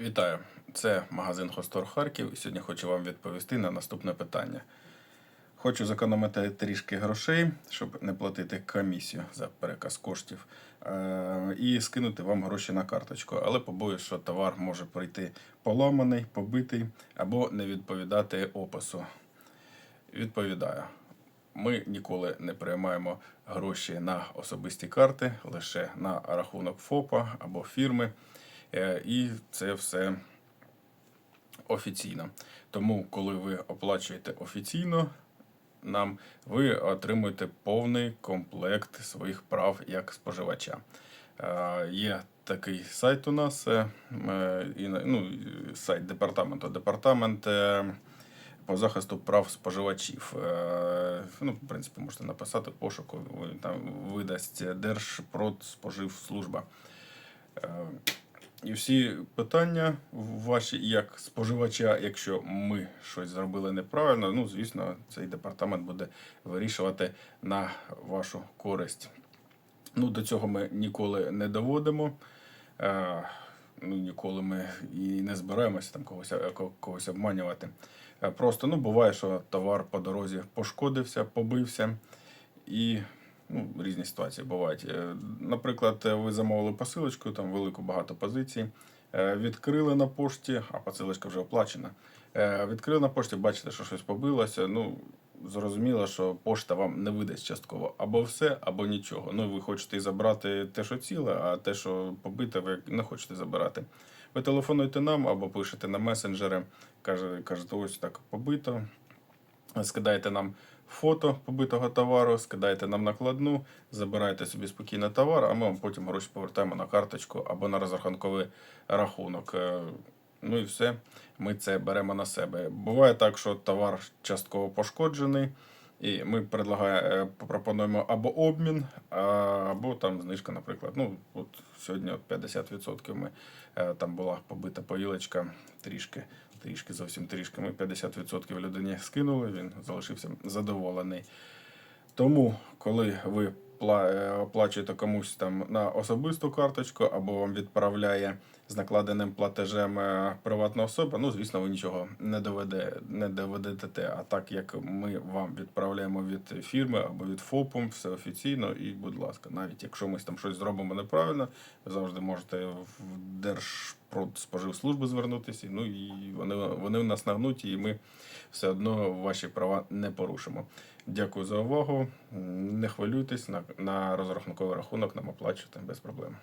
Вітаю! Це магазин Хостор Харків. І сьогодні хочу вам відповісти на наступне питання. Хочу зекономити трішки грошей, щоб не платити комісію за переказ коштів, е, і скинути вам гроші на карточку. Але побоюсь, що товар може прийти поламаний, побитий або не відповідати опису. Відповідаю. Ми ніколи не приймаємо гроші на особисті карти, лише на рахунок ФОПа або фірми. Е, І це все офіційно. Тому, коли ви оплачуєте офіційно, нам ви отримуєте повний комплект своїх прав як споживача. Е, Є такий сайт у нас, е, ну, сайт департаменту. Департамент по захисту прав споживачів. Ну, в принципі, можете написати пошуку, там видасть Держпродспоживслужба. І всі питання ваші як споживача, якщо ми щось зробили неправильно, ну звісно, цей департамент буде вирішувати на вашу користь. Ну, до цього ми ніколи не доводимо. Е, ну, ніколи ми і не збираємося там когось, е, когось обманювати. Е, Просто ну, буває, що товар по дорозі пошкодився, побився і ну, різні ситуації бувають. Е, Наприклад, е, ви замовили посилочку, там велику багато позицій. е, Відкрили на пошті, а посилочка вже оплачена. Відкрили на пошті, бачите, що щось побилося. Ну, зрозуміло, що пошта вам не видасть частково або все, або нічого. Ну, ви хочете забрати те, що ціле, а те, що побите, ви не хочете забирати. Ви телефонуєте нам або пишете на месенджери, каже- кажете, ось так побито. Скидаєте нам фото побитого товару, скидайте нам накладну, забирайте собі спокійно товар, а ми вам потім гроші повертаємо на карточку або на розрахунковий рахунок. Е, Ну і все, ми це беремо на себе. Буває так, що товар частково пошкоджений, і ми е, пропонуємо або обмін, або там знижка, наприклад. Ну, от сьогодні от 50% ми, е, там була побита поїлочка трішки, трішки, зовсім трішки. Ми 50% людині скинули, він залишився задоволений. Тому, коли ви е, оплачуєте комусь там на особисту карточку або вам відправляє з накладеним платежем е, приватна особа, ну звісно, ви нічого не доведе, не доведете. А так як ми вам відправляємо від фірми або від ФОПу, все офіційно, і будь ласка, навіть якщо ми там щось зробимо неправильно, ви завжди можете в Держпродспоживслужбу звернутися. Ну і вони, вони в нас нагнуті, і ми все одно ваші права не порушимо. Дякую за увагу. Не хвилюйтесь на, на розрахунковий рахунок, нам оплачуйте без проблем.